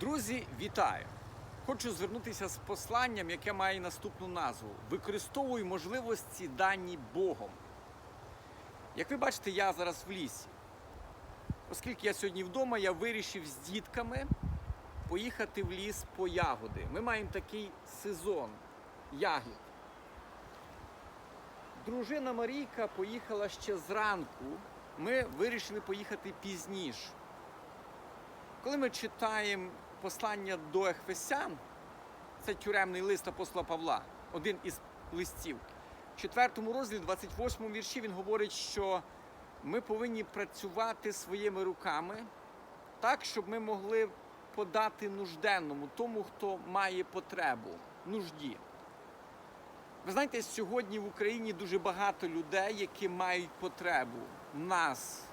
Друзі, вітаю! Хочу звернутися з посланням, яке має наступну назву: Використовуй можливості дані Богом. Як ви бачите, я зараз в лісі. Оскільки я сьогодні вдома, я вирішив з дітками поїхати в ліс по ягоди. Ми маємо такий сезон ягід. Дружина Марійка поїхала ще зранку. Ми вирішили поїхати пізніше. Коли ми читаємо послання до Ефесян, це тюремний лист апостола Павла, один із листів. В 4 розділі, 28 вірші, він говорить, що ми повинні працювати своїми руками так, щоб ми могли подати нужденному, тому, хто має потребу, нужді. Ви знаєте, сьогодні в Україні дуже багато людей, які мають потребу в нас,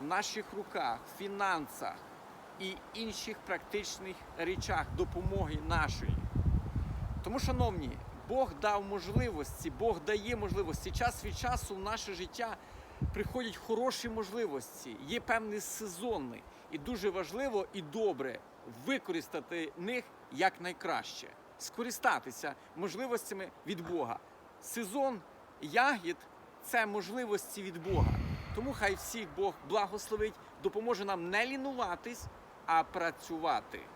в наших руках, в фінансах і інших практичних речах допомоги нашої. Тому, шановні, Бог дав можливості, Бог дає можливості. Час від часу в наше життя приходять хороші можливості, є певний сезонний. І дуже важливо і добре використати них якнайкраще, скористатися можливостями від Бога. Сезон ягід це можливості від Бога. Тому хай всіх Бог благословить, допоможе нам не лінуватись, а працювати.